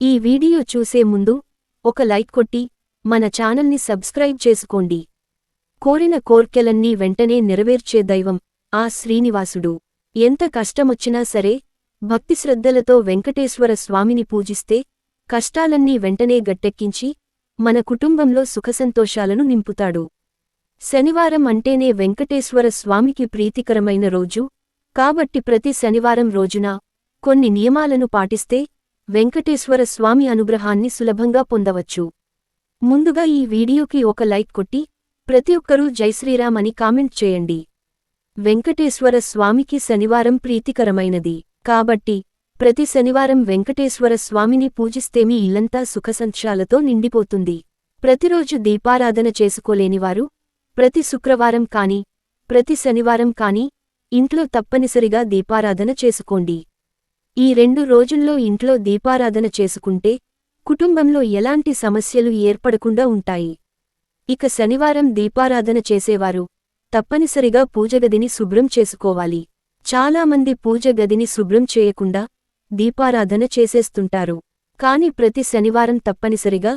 ఈ వీడియో చూసే ముందు ఒక లైక్ కొట్టి మన ఛానల్ని సబ్స్క్రైబ్ చేసుకోండి. కోరిన కోర్కెలన్నీ వెంటనే నెరవేర్చే దైవం ఆ శ్రీనివాసుడు. ఎంత కష్టమొచ్చినా సరే భక్తిశ్రద్ధలతో వెంకటేశ్వర స్వామిని పూజిస్తే కష్టాలన్నీ వెంటనే గట్టెక్కించి మన కుటుంబంలో సుఖసంతోషాలను నింపుతాడు. శనివారం అంటేనే వెంకటేశ్వర స్వామికి ప్రీతికరమైన రోజు. కాబట్టి ప్రతి శనివారం రోజున కొన్ని నియమాలను పాటిస్తే వెంకటేశ్వర స్వామి అనుగ్రహాన్ని సులభంగా పొందవచ్చు. ముందుగా ఈ వీడియోకి ఒక లైక్ కొట్టి ప్రతి ఒక్కరూ జైశ్రీరామ్ అని కామెంట్ చేయండి. వెంకటేశ్వర స్వామికి శనివారం ప్రీతికరమైనది. కాబట్టి ప్రతి శనివారం వెంకటేశ్వర స్వామిని పూజిస్తేమీ ఇల్లంతా సుఖసంచాలతో నిండిపోతుంది. ప్రతిరోజు దీపారాధన చేసుకోలేనివారు ప్రతి శుక్రవారం కాని ప్రతి శనివారం కాని ఇంట్లో తప్పనిసరిగా దీపారాధన చేసుకోండి. ఈ రెండు రోజుల్లో ఇంట్లో దీపారాధన చేసుకుంటే కుటుంబంలో ఎలాంటి సమస్యలు ఏర్పడకుండా ఉంటాయి. ఇక శనివారం దీపారాధన చేసేవారు తప్పనిసరిగా పూజగదిని శుభ్రం చేసుకోవాలి. చాలామంది పూజగదిని శుభ్రం చేయకుండా దీపారాధన చేసేస్తుంటారు. కాని ప్రతి శనివారం తప్పనిసరిగా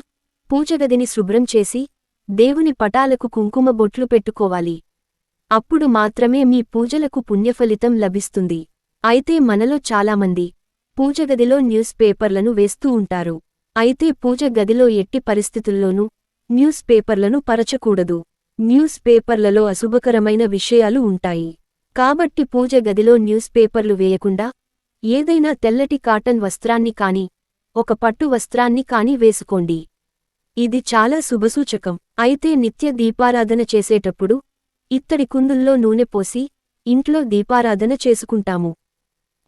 పూజగదిని శుభ్రం చేసి దేవుని పటాలకు కుంకుమ బొట్లు పెట్టుకోవాలి. అప్పుడు మాత్రమే మీ పూజలకు పుణ్యఫలితం లభిస్తుంది. అయితే మనలో చాలామంది పూజగదిలో న్యూస్ పేపర్లను వేస్తూ ఉంటారు. అయితే పూజ గదిలో ఎట్టి పరిస్థితుల్లోనూ న్యూస్ పేపర్లను పరచకూడదు. న్యూస్ పేపర్లలో అశుభకరమైన విషయాలు ఉంటాయి. కాబట్టి పూజ గదిలో న్యూస్ పేపర్లు వేయకుండా ఏదైనా తెల్లటి కాటన్ వస్త్రాన్ని కాని ఒక పట్టు వస్త్రాన్ని కాని వేసుకోండి. ఇది చాలా శుభసూచకం. అయితే నిత్య దీపారాధన చేసేటప్పుడు ఇత్తడి కుందుల్లో నూనె పోసి ఇంట్లో దీపారాధన చేసుకుంటాము.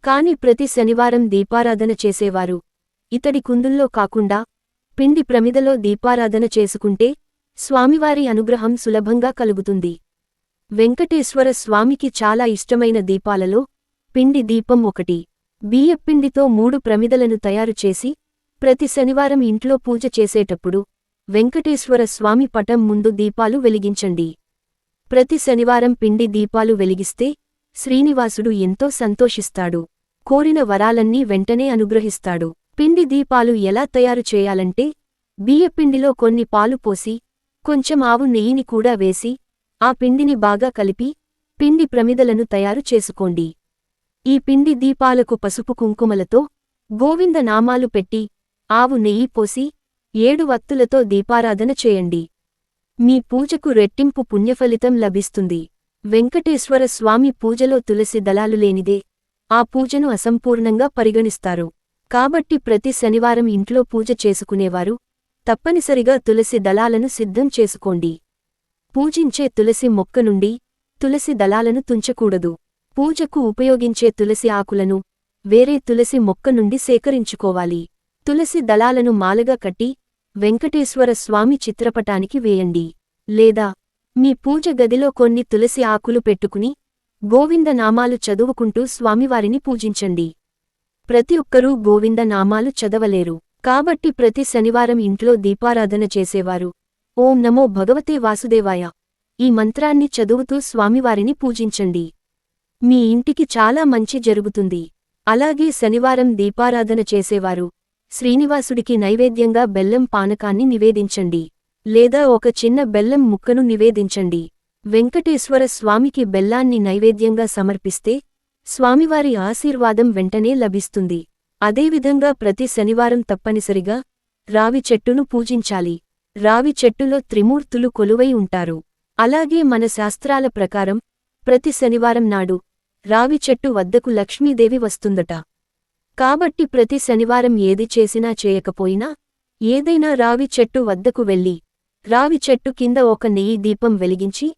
కాని ప్రతి శనివారం దీపారాధన చేసేవారు. ఇతడి కుందుల్లో కాకుండా పిండి ప్రమిదలో దీపారాధన చేసుకుంటే స్వామివారి అనుగ్రహం సులభంగా కలుగుతుంది. వెంకటేశ్వర స్వామికి చాలా ఇష్టమైన దీపాలలో పిండి దీపం ఒకటి. బియ్యపిండితో మూడు ప్రమిదలను తయారుచేసి ప్రతి శనివారం ఇంట్లో పూజ చేసేటప్పుడు వెంకటేశ్వర స్వామి పటం ముందు దీపాలు వెలిగించండి. ప్రతి శనివారం పిండి దీపాలు వెలిగిస్తే శ్రీనివాసుడు ఎంతో సంతోషిస్తాడు. కోరిన వరాలన్నీ వెంటనే అనుగ్రహిస్తాడు. పిండి దీపాలు ఎలా తయారు చేయాలంటే బియ్యపిండిలో కొన్ని పాలు పోసి కొంచెం ఆవు నెయ్యిని కూడా వేసి ఆ పిండిని బాగా కలిపి పిండి ప్రమిదలను తయారు చేసుకోండి. ఈ పిండి దీపాలకు పసుపు కుంకుమలతో గోవింద నామాలు పెట్టి ఆవు నెయ్యి పోసి ఏడు వత్తులతో దీపారాధన చేయండి. మీ పూజకు రెట్టింపు పుణ్యఫలితం లభిస్తుంది. వెంకటేశ్వర స్వామి పూజలో తులసి దళాలు లేనిదే ఆ పూజను అసంపూర్ణంగా పరిగణిస్తారు. కాబట్టి ప్రతి శనివారం ఇంట్లో పూజ చేసుకునేవారు. తప్పనిసరిగా తులసి దళాలను సిద్ధం చేసుకోండి. పూజించే తులసి మొక్క నుండి తులసి దళాలను తుంచకూడదు. పూజకు ఉపయోగించే తులసి ఆకులను వేరే తులసి మొక్క నుండి సేకరించుకోవాలి. తులసి దళాలను మాలగా కట్టి వెంకటేశ్వర స్వామి చిత్రపటానికి వేయండి. లేదా మీ పూజ గదిలో కొన్ని తులసి ఆకులు పెట్టుకుని గోవింద నామాలు చదువుకుంటూ స్వామివారిని పూజించండి. ప్రతి ఒక్కరూ గోవింద నామాలు చదవలేరు. కాబట్టి ప్రతి శనివారం ఇంట్లో దీపారాధన చేసేవారు. ఓం నమో భగవతే వాసుదేవాయ. ఈ మంత్రాన్ని చదువుతూ స్వామివారిని పూజించండి. మీ ఇంటికి చాలా మంచి జరుగుతుంది. అలాగే శనివారం దీపారాధన చేసేవారు. శ్రీనివాసుడికి నైవేద్యంగా బెల్లం పానకాన్ని నివేదించండి. లేదా ఒక చిన్న బెల్లం ముక్కను నివేదించండి. వెంకటేశ్వర స్వామికి బెల్లాన్ని నైవేద్యంగా సమర్పిస్తే స్వామివారి ఆశీర్వాదం వెంటనే లభిస్తుంది. అదేవిధంగా ప్రతి శనివారం తప్పనిసరిగా రావి చెట్టును పూజించాలి. రావి చెట్టులో త్రిమూర్తులు కొలువై ఉంటారు. అలాగే మన శాస్త్రాల ప్రకారం ప్రతి శనివారం నాడు రావి చెట్టు వద్దకు లక్ష్మీదేవి వస్తుందట. కాబట్టి ప్రతి శనివారం ఏది చేసినా చేయకపోయినా ఏదైనా రావి చెట్టు వద్దకు వెళ్ళి రావి చెట్టు కింద ఒక నెయ్యి దీపం వెలిగించి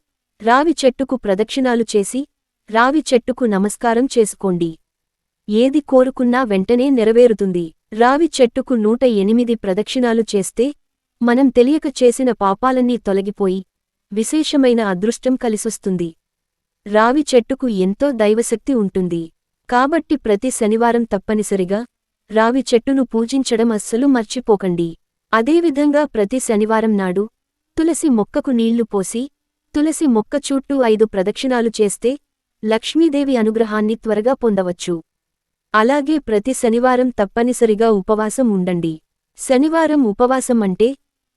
రావి చెట్టుకు ప్రదక్షిణాలు చేసి రావి చెట్టుకు నమస్కారం చేసుకోండి. ఏది కోరుకున్నా వెంటనే నెరవేరుతుంది. రావి చెట్టుకు నూట ఎనిమిది ప్రదక్షిణాలు చేస్తే మనం తెలియక చేసిన పాపాలన్నీ తొలగిపోయి విశేషమైన అదృష్టం కలిసొస్తుంది. రావి చెట్టుకు ఎంతో దైవశక్తి ఉంటుంది. కాబట్టి ప్రతి శనివారం తప్పనిసరిగా రావి చెట్టును పూజించడం అస్సలు మర్చిపోకండి. అదేవిధంగా ప్రతి శనివారం నాడు తులసి మొక్కకు నీళ్ళు పోసి తులసి మొక్క చుట్టూ ఐదు ప్రదక్షిణాలు చేస్తే లక్ష్మీదేవి అనుగ్రహాన్ని త్వరగా పొందవచ్చు. అలాగే ప్రతి శనివారం తప్పనిసరిగా ఉపవాసం ఉండండి. శనివారం ఉపవాసం అంటే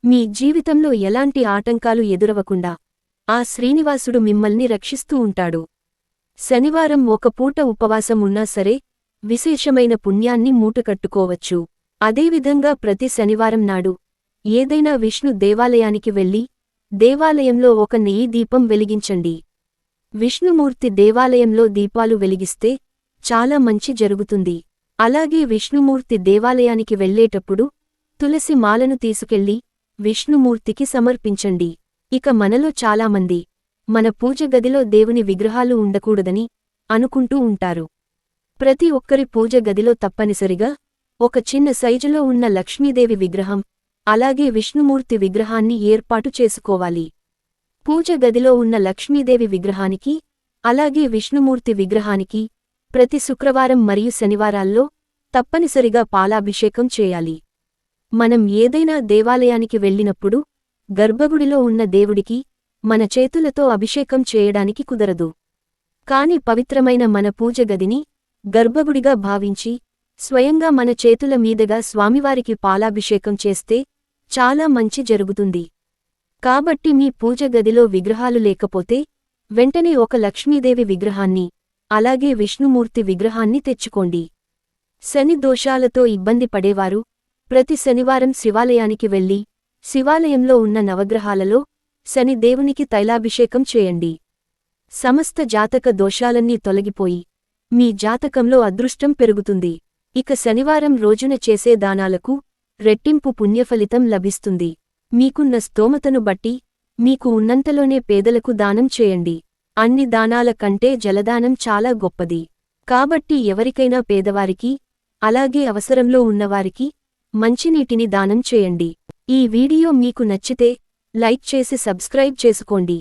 మీ జీవితంలో ఎలాంటి ఆటంకాలు ఎదురవకుండా ఆ శ్రీనివాసుడు మిమ్మల్ని రక్షిస్తూ ఉంటాడు. శనివారం ఒక పూట ఉపవాసం ఉన్నా సరే విశేషమైన పుణ్యాన్ని మూటకట్టుకోవచ్చు అదేవిధంగా ప్రతి శనివారం నాడు ఏదైనా విష్ణు దేవాలయానికి వెళ్ళి దేవాలయంలో ఒక నెయ్యి దీపం వెలిగించండి. విష్ణుమూర్తి దేవాలయంలో దీపాలు వెలిగిస్తే చాలా మంచి జరుగుతుంది. అలాగే విష్ణుమూర్తి దేవాలయానికి వెళ్ళేటప్పుడు తులసి మాలను తీసుకెళ్ళి విష్ణుమూర్తికి సమర్పించండి. ఇక మనలో చాలామంది మన పూజ గదిలో దేవుని విగ్రహాలు ఉండకూడదని అనుకుంటూ ఉంటారు. ప్రతి ఒక్కరి పూజ గదిలో తప్పనిసరిగా ఒక చిన్న సైజులో ఉన్న లక్ష్మీదేవి విగ్రహం అలాగే విష్ణుమూర్తి విగ్రహాన్ని ఏర్పాటు చేసుకోవాలి. పూజ గదిలో ఉన్న లక్ష్మీదేవి విగ్రహానికి అలాగే విష్ణుమూర్తి విగ్రహానికి ప్రతి శుక్రవారం మరియు శనివారాల్లో తప్పనిసరిగా పాలాభిషేకం చేయాలి. మనం ఏదైనా దేవాలయానికి వెళ్ళినప్పుడు గర్భగుడిలో ఉన్న దేవుడికి మన చేతులతో అభిషేకం చేయడానికి కుదరదు. కాని పవిత్రమైన మన పూజ గదిని గర్భగుడిగా భావించి స్వయంగా మన చేతుల మీదుగా స్వామివారికి పాలాభిషేకం చేస్తే చాలా మంచి జరుగుతుంది. కాబట్టి మీ పూజ గదిలో విగ్రహాలు లేకపోతే వెంటనే ఒక లక్ష్మీదేవి విగ్రహాన్ని అలాగే విష్ణుమూర్తి విగ్రహాన్ని తెచ్చుకోండి. శని దోషాలతో ఇబ్బంది పడేవారు ప్రతి శనివారం శివాలయానికి వెళ్ళి శివాలయంలో ఉన్న నవగ్రహాలలో శని దేవునికి తైలాభిషేకం చేయండి. సమస్త జాతక దోషాలన్నీ తొలగిపోయి మీ జాతకంలో అదృష్టం పెరుగుతుంది. ఇక శనివారం రోజున చేసే దానాలకు రెట్టింపు పుణ్యఫలితం లభిస్తుంది. మీకున్న స్తోమతను బట్టి మీకు ఉన్నంతలోనే పేదలకు దానం చేయండి. అన్ని దానాల కంటే జలదానం చాలా గొప్పది. కాబట్టి ఎవరికైనా పేదవారికి అలాగే అవసరంలో ఉన్నవారికి మంచినీటిని దానం చేయండి. ఈ వీడియో మీకు నచ్చితే లైక్ చేసి సబ్స్క్రైబ్ చేసుకోండి.